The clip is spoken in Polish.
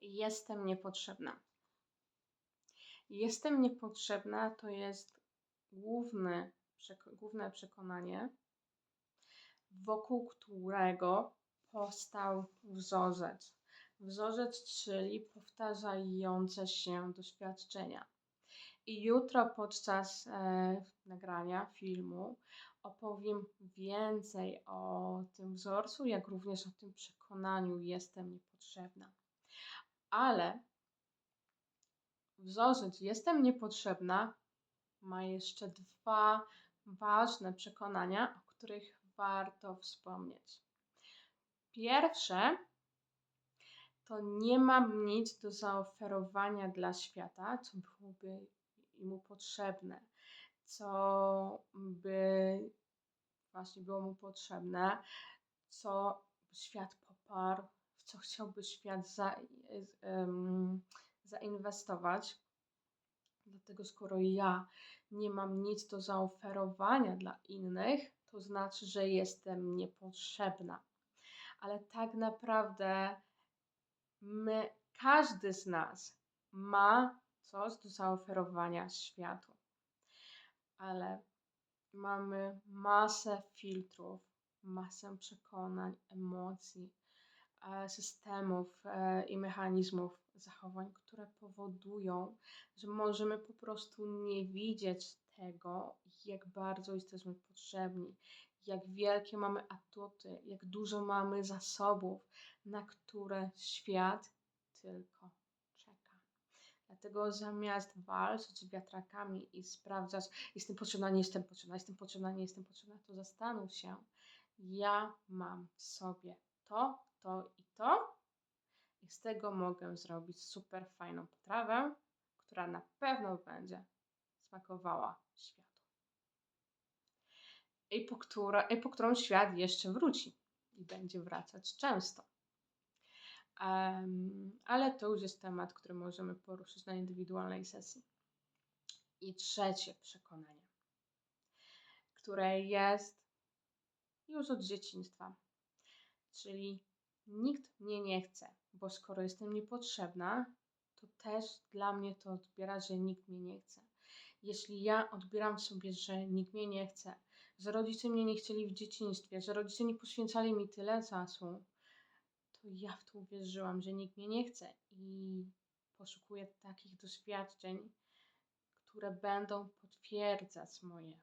Jestem niepotrzebna. Jestem niepotrzebna to jest główny, główne przekonanie, wokół którego powstał wzorzec. Wzorzec, czyli powtarzające się doświadczenia. I jutro podczas e, nagrania filmu opowiem więcej o tym wzorcu, jak również o tym przekonaniu jestem niepotrzebna. Ale wzorzec jestem niepotrzebna ma jeszcze dwa ważne przekonania, o których warto wspomnieć. Pierwsze to nie mam nic do zaoferowania dla świata, co byłoby mu potrzebne, co by właśnie było mu potrzebne, co świat poparł, co chciałby świat za, um, zainwestować. Dlatego, skoro ja nie mam nic do zaoferowania dla innych, to znaczy, że jestem niepotrzebna. Ale tak naprawdę my, każdy z nas ma coś do zaoferowania światu. Ale mamy masę filtrów, masę przekonań, emocji, systemów e, i mechanizmów zachowań, które powodują, że możemy po prostu nie widzieć tego, jak bardzo jesteśmy potrzebni, jak wielkie mamy atuty, jak dużo mamy zasobów, na które świat tylko czeka. Dlatego zamiast walczyć z wiatrakami i sprawdzać, jestem potrzebna, nie jestem potrzebna, jestem potrzebna, nie jestem potrzebna, to zastanów się, ja mam w sobie to, to i to, i z tego mogę zrobić super fajną potrawę, która na pewno będzie smakowała światu. I po, która, i po którą świat jeszcze wróci i będzie wracać często. Um, ale to już jest temat, który możemy poruszyć na indywidualnej sesji. I trzecie przekonanie, które jest już od dzieciństwa, czyli nikt mnie nie chce, bo skoro jestem niepotrzebna, to też dla mnie to odbiera, że nikt mnie nie chce. Jeśli ja odbieram sobie, że nikt mnie nie chce, że rodzice mnie nie chcieli w dzieciństwie, że rodzice nie poświęcali mi tyle czasu, to ja w to uwierzyłam, że nikt mnie nie chce i poszukuję takich doświadczeń, które będą potwierdzać moje